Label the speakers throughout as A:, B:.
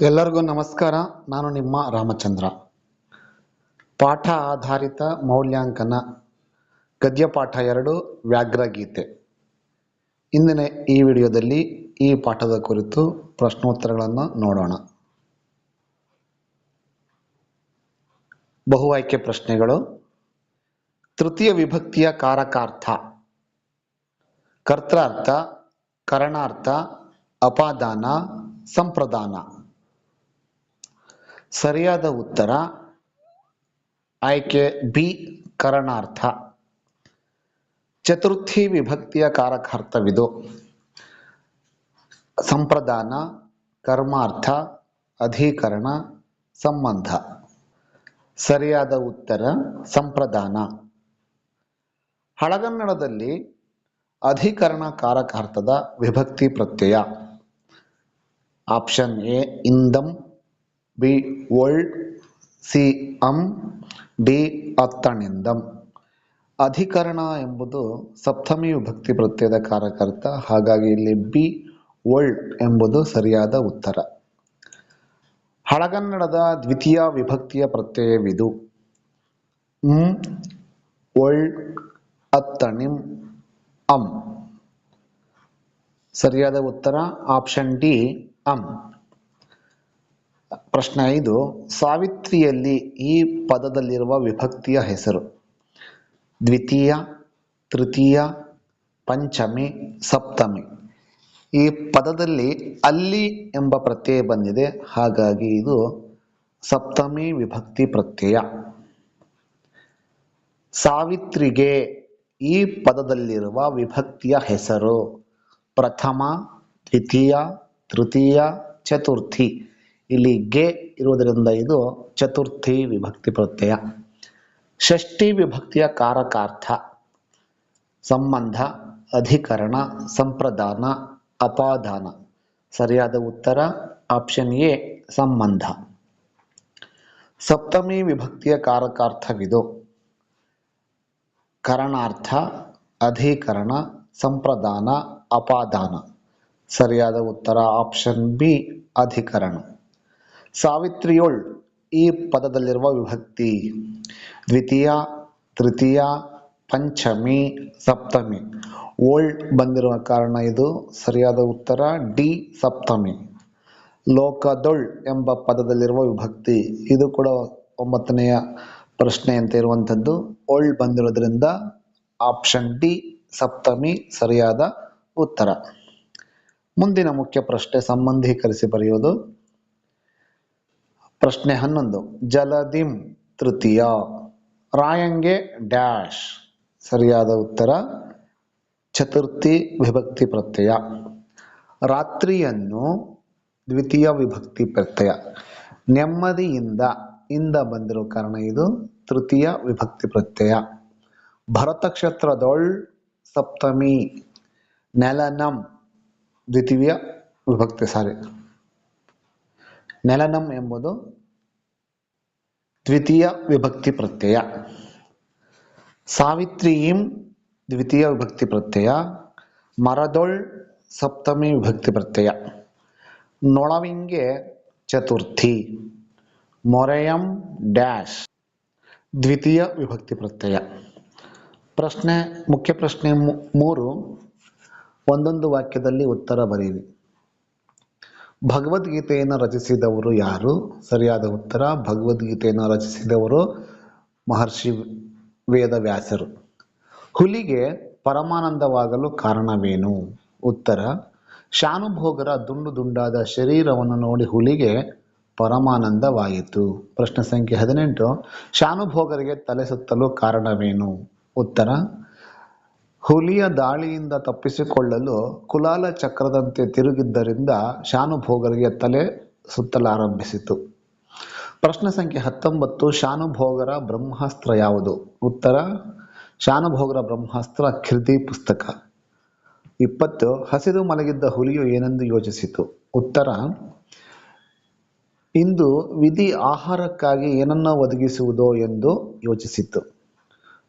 A: ಎಲ್ಲರಿಗೂ ನಮಸ್ಕಾರ. ನಾನು ನಿಮ್ಮ ರಾಮಚಂದ್ರ. ಪಾಠ ಆಧಾರಿತ ಮೌಲ್ಯಾಂಕನ, ಗದ್ಯಪಾಠ ಎರಡು ವ್ಯಾಘ್ರಗೀತೆ ಇಂದಿನ ಈ ವಿಡಿಯೋದಲ್ಲಿ ಈ ಪಾಠದ ಕುರಿತು ಪ್ರಶ್ನೋತ್ತರಗಳನ್ನು ನೋಡೋಣ. ಬಹು ಆಯ್ಕೆ ಪ್ರಶ್ನೆಗಳು. ತೃತೀಯ ವಿಭಕ್ತಿಯ ಕಾರಕಾರ್ಥ. ಕರ್ತಾರ್ಥ, ಕರಣಾರ್ಥ, ಅಪಾದಾನ, ಸಂಪ್ರದಾನ. ಸರಿಯಾದ ಉತ್ತರ ಆಯ್ಕೆ ಬಿ, ಕರಣಾರ್ಥ. ಚತುರ್ಥಿ ವಿಭಕ್ತಿಯ ಕಾರಕಾರ್ಥವಿದು ಸಂಪ್ರದಾನ, ಕರ್ಮಾರ್ಥ, ಅಧೀಕರಣ, ಸಂಬಂಧ. ಸರಿಯಾದ ಉತ್ತರ ಸಂಪ್ರದಾನ. ಹಳಗನ್ನಡದಲ್ಲಿ ಅಧಿಕರಣ ಕಾರಕಾರ್ಥದ ವಿಭಕ್ತಿ ಪ್ರತ್ಯಯ. ಆಪ್ಷನ್ ಎ, ಇಂದಂ. ಬಿ ಒಳ್ ಸಿ ಅಂ ಡಿ ಅತ್ತಣಿಂದಂ ಅಧಿಕರಣ ಎಂಬುದು ಸಪ್ತಮಿ ವಿಭಕ್ತಿ ಪ್ರತ್ಯಯದ ಕಾರಕರ್ತ ಹಾಗಾಗಿ ಇಲ್ಲಿ ಬಿ ಒಳ್ ಎಂಬುದು ಸರಿಯಾದ ಉತ್ತರ. ಹಳಗನ್ನಡದ ದ್ವಿತೀಯ ವಿಭಕ್ತಿಯ ಪ್ರತ್ಯಯವಿದು. ಮ್ ಒಳ್ ಅತ್ತಣಿಂ ಅಂ ಸರಿಯಾದ ಉತ್ತರ ಆಪ್ಷನ್ ಡಿ ಅಂ ಪ್ರಶ್ನೆ ಐದು, ಸಾವಿತ್ರಿಯಲ್ಲಿ ಈ ಪದದಲ್ಲಿರುವ ವಿಭಕ್ತಿಯ ಹೆಸರು. ದ್ವಿತೀಯ, ತೃತೀಯ, ಪಂಚಮಿ, ಸಪ್ತಮಿ. ಈ ಪದದಲ್ಲಿ ಅಲ್ಲಿ ಎಂಬ ಪ್ರತ್ಯಯ ಬಂದಿದೆ. ಹಾಗಾಗಿ ಇದು ಸಪ್ತಮಿ ವಿಭಕ್ತಿ ಪ್ರತ್ಯಯ. ಸಾವಿತ್ರಿಗೆ ಈ ಪದದಲ್ಲಿರುವ ವಿಭಕ್ತಿಯ ಹೆಸರು ಪ್ರಥಮ, ದ್ವಿತೀಯ, ತೃತೀಯ, ಚತುರ್ಥಿ. ಇಲ್ಲಿ ಗೆ ಇರುವುದರಿಂದ ಇದು ಚತುರ್ಥಿ ವಿಭಕ್ತಿ ಪ್ರತ್ಯಯ. ಷಷ್ಠಿ ವಿಭಕ್ತಿಯ ಕಾರಕಾರ್ಥ, ಸಂಬಂಧ, ಅಧಿಕರಣ, ಸಂಪ್ರದಾನ, ಅಪಾದಾನ. ಸರಿಯಾದ ಉತ್ತರ ಆಪ್ಷನ್ ಎ, ಸಂಬಂಧ. ಸಪ್ತಮಿ ವಿಭಕ್ತಿಯ ಕಾರಕಾರ್ಥವಿದು. ಕರಣಾರ್ಥ, ಅಧಿಕರಣ, ಸಂಪ್ರದಾನ, ಅಪಾದಾನ. ಸರಿಯಾದ ಉತ್ತರ ಆಪ್ಷನ್ ಬಿ, ಅಧಿಕರಣ. ಸಾವಿತ್ರಿಯೊಳ್ ಈ ಪದದಲ್ಲಿರುವ ವಿಭಕ್ತಿ. ದ್ವಿತೀಯ, ತೃತೀಯ, ಪಂಚಮಿ, ಸಪ್ತಮಿ. ಓಲ್ಡ್ ಬಂದಿರುವ ಕಾರಣ ಇದು ಸರಿಯಾದ ಉತ್ತರ ಡಿ, ಸಪ್ತಮಿ. ಲೋಕದೊಳ್ ಎಂಬ ಪದದಲ್ಲಿರುವ ವಿಭಕ್ತಿ. ಇದು ಕೂಡ ಒಂಬತ್ತನೆಯ ಪ್ರಶ್ನೆ ಅಂತ ಇರುವಂಥದ್ದು. ಓಲ್ಡ್ ಬಂದಿರೋದ್ರಿಂದ ಆಪ್ಷನ್ ಡಿ, ಸಪ್ತಮಿ ಸರಿಯಾದ ಉತ್ತರ. ಮುಂದಿನ ಮುಖ್ಯ ಪ್ರಶ್ನೆ ಸಂಬಂಧೀಕರಿಸಿ ಬರೆಯೋದು. ಪ್ರಶ್ನೆ ಹನ್ನೊಂದು. ಜಲದಿಂ ತೃತೀಯ. ರಾಯಂಗೆ ಡ್ಯಾಶ್. ಸರಿಯಾದ ಉತ್ತರ, ಚತುರ್ಥಿ ವಿಭಕ್ತಿ ಪ್ರತ್ಯಯ. ರಾತ್ರಿಯನ್ನು ದ್ವಿತೀಯ ವಿಭಕ್ತಿ ಪ್ರತ್ಯಯ. ನೆಮ್ಮದಿಯಿಂದ, ಇಂದ ಬಂದಿರೋ ಕಾರಣ ಇದು ತೃತೀಯ ವಿಭಕ್ತಿ ಪ್ರತ್ಯಯ. ಭರತಕ್ಷೇತ್ರದೊಳ್ ಸಪ್ತಮಿ ನೆಲನಂ ದ್ವಿತೀಯ ವಿಭಕ್ತಿ ಸಾರಿ. ನೆಲನಂ ಎಂಬುದು ದ್ವಿತೀಯ ವಿಭಕ್ತಿ ಪ್ರತ್ಯಯ. ಸಾವಿತ್ರಿಯಿಂ ದ್ವಿತೀಯ ವಿಭಕ್ತಿ ಪ್ರತ್ಯಯ. ಮರದೊಳ್ ಸಪ್ತಮಿ ವಿಭಕ್ತಿ ಪ್ರತ್ಯಯ. ನೊಳವಿಂಗೆ ಚತುರ್ಥಿ. ಮೊರೆಯಂ ಡ್ಯಾಶ್. ದ್ವಿತೀಯ ವಿಭಕ್ತಿ ಪ್ರತ್ಯಯ. ಪ್ರಶ್ನೆ, ಮುಖ್ಯ ಪ್ರಶ್ನೆ ಮೂರು. ಒಂದೊಂದು ವಾಕ್ಯದಲ್ಲಿ ಉತ್ತರ ಬರೆಯಿರಿ. ಭಗವದ್ಗೀತೆಯನ್ನು ರಚಿಸಿದವರು ಯಾರು? ಸರಿಯಾದ ಉತ್ತರ, ಭಗವದ್ಗೀತೆಯನ್ನು ರಚಿಸಿದವರು ಮಹರ್ಷಿ ವೇದವ್ಯಾಸರು. ಹುಲಿಗೆ ಪರಮಾನಂದವಾಗಲು ಕಾರಣವೇನು? ಉತ್ತರ, ಶಾನುಭೋಗರ ದುಂಡು ದುಂಡಾದ ಶರೀರವನ್ನು ನೋಡಿ ಹುಲಿಗೆ ಪರಮಾನಂದವಾಯಿತು. ಪ್ರಶ್ನೆ ಸಂಖ್ಯೆ ಹದಿನೆಂಟು, ಶಾನುಭೋಗರಿಗೆ ತಲೆ ಸುತ್ತಲು ಕಾರಣವೇನು? ಉತ್ತರ ಹುಲಿಯ ದಾಳಿಯಿಂದ ತಪ್ಪಿಸಿಕೊಳ್ಳಲು ಕುಲಾಲ ಚಕ್ರದಂತೆ ತಿರುಗಿದ್ದರಿಂದ ಶಾನುಭೋಗರಿಗೆ ತಲೆ ಸುತ್ತಲಾರಂಭಿಸಿತು. ಪ್ರಶ್ನೆ ಸಂಖ್ಯೆ ಹತ್ತೊಂಬತ್ತು, ಶಾನುಭೋಗರ ಬ್ರಹ್ಮಾಸ್ತ್ರ ಯಾವುದು? ಉತ್ತರ, ಶಾನುಭೋಗರ ಬ್ರಹ್ಮಾಸ್ತ್ರ ಖಿರ್ದಿ ಪುಸ್ತಕ. ಇಪ್ಪತ್ತು ಹಸಿದು ಮಲಗಿದ್ದ ಹುಲಿಯು ಏನೆಂದು ಯೋಚಿಸಿತು? ಉತ್ತರ, ಇಂದು ವಿಧಿ ಆಹಾರಕ್ಕಾಗಿ ಏನನ್ನ ಒದಗಿಸುವುದೋ ಎಂದು ಯೋಚಿಸಿತು.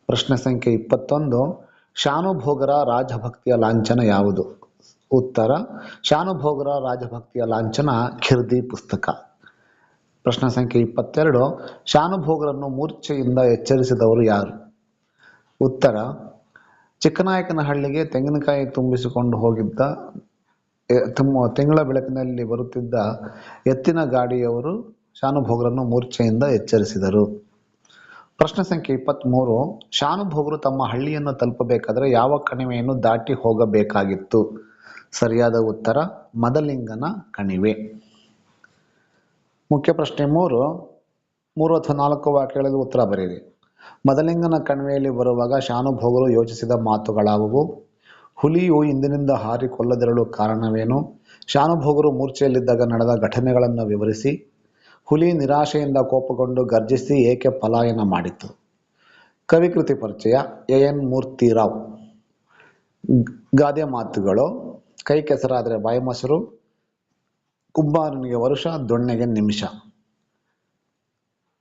A: ಪ್ರಶ್ನೆ ಸಂಖ್ಯೆ ಇಪ್ಪತ್ತೊಂದು ಶಾನುಭೋಗರ ರಾಜಭಕ್ತಿಯ ಲಾಂಛನ ಯಾವುದು? ಉತ್ತರ, ಶಾನುಭೋಗರ ರಾಜಭಕ್ತಿಯ ಲಾಂಛನ ಖಿರ್ದಿ ಪುಸ್ತಕ. ಪ್ರಶ್ನೆ ಸಂಖ್ಯೆ ಇಪ್ಪತ್ತೆರಡು, ಶಾನುಭೋಗರನ್ನು ಮೂರ್ಛೆಯಿಂದ ಎಚ್ಚರಿಸಿದವರು ಯಾರು? ಉತ್ತರ, ಚಿಕ್ಕನಾಯಕನಹಳ್ಳಿಗೆ ತೆಂಗಿನಕಾಯಿ ತುಂಬಿಸಿಕೊಂಡು ಹೋಗಿದ್ದ ತುಂಬ ತಿಂಗಳ ಬೆಳಕಿನಲ್ಲಿ ಬರುತ್ತಿದ್ದ ಎತ್ತಿನ ಗಾಡಿಯವರು ಶಾನುಭೋಗರನ್ನು ಮೂರ್ಛೆಯಿಂದ ಎಚ್ಚರಿಸಿದರು. ಪ್ರಶ್ನೆ ಸಂಖ್ಯೆ ಇಪ್ಪತ್ತ್ಮೂರು ಶಾನುಭೋಗರು ತಮ್ಮ ಹಳ್ಳಿಯನ್ನು ತಲುಪಬೇಕಾದರೆ ಯಾವ ಕಣಿವೆಯನ್ನು ದಾಟಿ ಹೋಗಬೇಕಾಗಿತ್ತು? ಸರಿಯಾದ ಉತ್ತರ, ಮದಲಿಂಗನ ಕಣಿವೆ. ಮುಖ್ಯ ಪ್ರಶ್ನೆ ಮೂರು ಮೂರು ಅಥವಾ ನಾಲ್ಕು ವಾಕ್ಯಗಳಲ್ಲಿ ಉತ್ತರ ಬರೆಯಿರಿ. ಮದಲಿಂಗನ ಕಣಿವೆಯಲ್ಲಿ ಬರುವಾಗ ಶಾನುಭೋಗರು ಯೋಚಿಸಿದ ಮಾತುಗಳಾವುವು? ಹುಲಿಯು ಇಂದಿನಿಂದ ಹಾರಿ ಕೊಲ್ಲದಿರಲು ಕಾರಣವೇನು? ಶಾನುಭೋಗರು ಮೂರ್ಛೆಯಲ್ಲಿದ್ದಾಗ ನಡೆದ ಘಟನೆಗಳನ್ನು ವಿವರಿಸಿ. ಹುಲಿ ನಿರಾಶೆಯಿಂದ ಕೋಪಗೊಂಡು ಗರ್ಜಿಸಿ ಏಕೆ ಪಲಾಯನ ಮಾಡಿತು? ಕವಿಕೃತಿ ಪರಿಚಯ, ಎ ಎನ್ ಮೂರ್ತಿರಾವ್. ಗಾದೆ ಮಾತುಗಳು, ಕೈ ಕೆಸರಾದರೆ ಬಾಯಿ ಮೊಸರು, ಕುಂಬಾರನಿಗೆ ವರುಷ, ದೊಣ್ಣೆಗೆ ನಿಮಿಷ.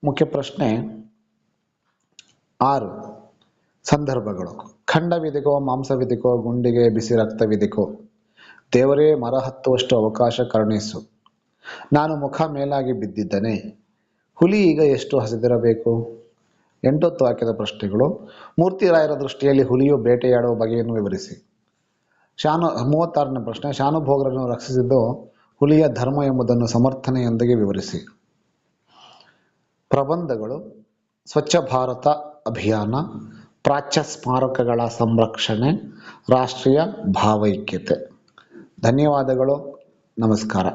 A: ಮುಖ್ಯ ಪ್ರಶ್ನೆ, ಆರು ಸಂದರ್ಭಗಳು. ಖಂಡವಿದಿಕೋ ಮಾಂಸವಿದಿಕೋ ಗುಂಡಿಗೆ ಬಿಸಿ ರಕ್ತವಿದಿಕೋ ದೇವರೇ ಮರ ಹತ್ತುವಷ್ಟು ಅವಕಾಶ ಕರುಣಿಸು. ನಾನು ಮುಖ ಮೇಲಾಗಿ ಬಿದ್ದಿದ್ದೇನೆ. ಹುಲಿ ಈಗ ಎಷ್ಟು ಹಸಿದಿರಬೇಕು? ಎಂಟೊತ್ತು ಹಾಕಿದ ಪ್ರಶ್ನೆಗಳು. ಮೂರ್ತಿರಾಯರ ದೃಷ್ಟಿಯಲ್ಲಿ ಹುಲಿಯು ಬೇಟೆಯಾಡುವ ಬಗೆಯನ್ನು ವಿವರಿಸಿ. ಶಾನು, ಮೂವತ್ತಾರನೇ ಪ್ರಶ್ನೆ, ಶಾನುಭೋಗರನ್ನು ರಕ್ಷಿಸಿದ್ದು ಹುಲಿಯ ಧರ್ಮ ಎಂಬುದನ್ನು ಸಮರ್ಥನೆಯೊಂದಿಗೆ ವಿವರಿಸಿ. ಪ್ರಬಂಧಗಳು, ಸ್ವಚ್ಛ ಭಾರತ ಅಭಿಯಾನ, ಪ್ರಾಚ್ಯ ಸ್ಮಾರಕಗಳ ಸಂರಕ್ಷಣೆ, ರಾಷ್ಟ್ರೀಯ ಭಾವೈಕ್ಯತೆ. ಧನ್ಯವಾದಗಳು. ನಮಸ್ಕಾರ.